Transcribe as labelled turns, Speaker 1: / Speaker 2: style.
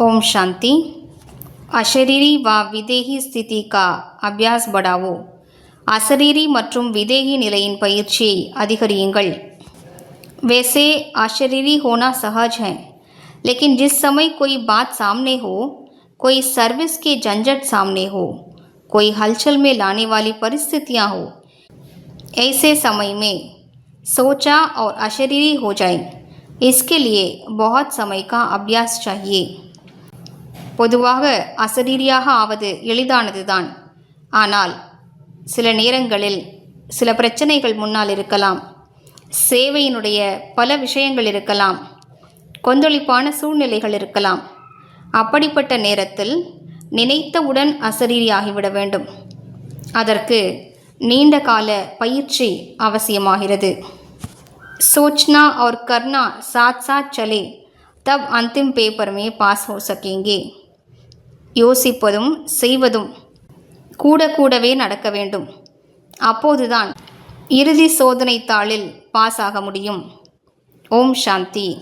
Speaker 1: ओम शांति अशरीरी व विदेही स्थिति का अभ्यास बढ़ाओ அசரீரி மற்றும் விதேகி நிலையின் பயிற்சியை அதிகரியுங்கள் वैसे अशरीरी होना सहज है लेकिन जिस समय कोई बात सामने हो कोई सर्विस के झंझट सामने हो कोई हलचल में लाने वाली परिस्थितियाँ हो ऐसे समय में सोचा और अशरीरी हो जाए इसके लिए बहुत समय का अभ्यास चाहिए பொதுவாக அசரீரியாக ஆவது எளிதானதுதான் ஆனால் சில நேரங்களில் சில பிரச்சனைகள் முன்னால் இருக்கலாம் சேவையினுடைய பல விஷயங்கள் இருக்கலாம் கொந்தளிப்பான சூழ்நிலைகள் இருக்கலாம் அப்படிப்பட்ட நேரத்தில் நினைத்தவுடன் அசரீரியாகிவிட வேண்டும் அதற்கு நீண்ட கால பயிற்சி அவசியமாகிறது सोचना और करना साथ साथ चले तब अंतिम पेपर में पास हो सकेंगे யோசிப்பதும் செய்வதும் கூட கூடவே நடக்க வேண்டும். அப்போதுதான் இறுதி சோதனை தாளில் பாஸ் ஆக முடியும். ஓம் சாந்தி.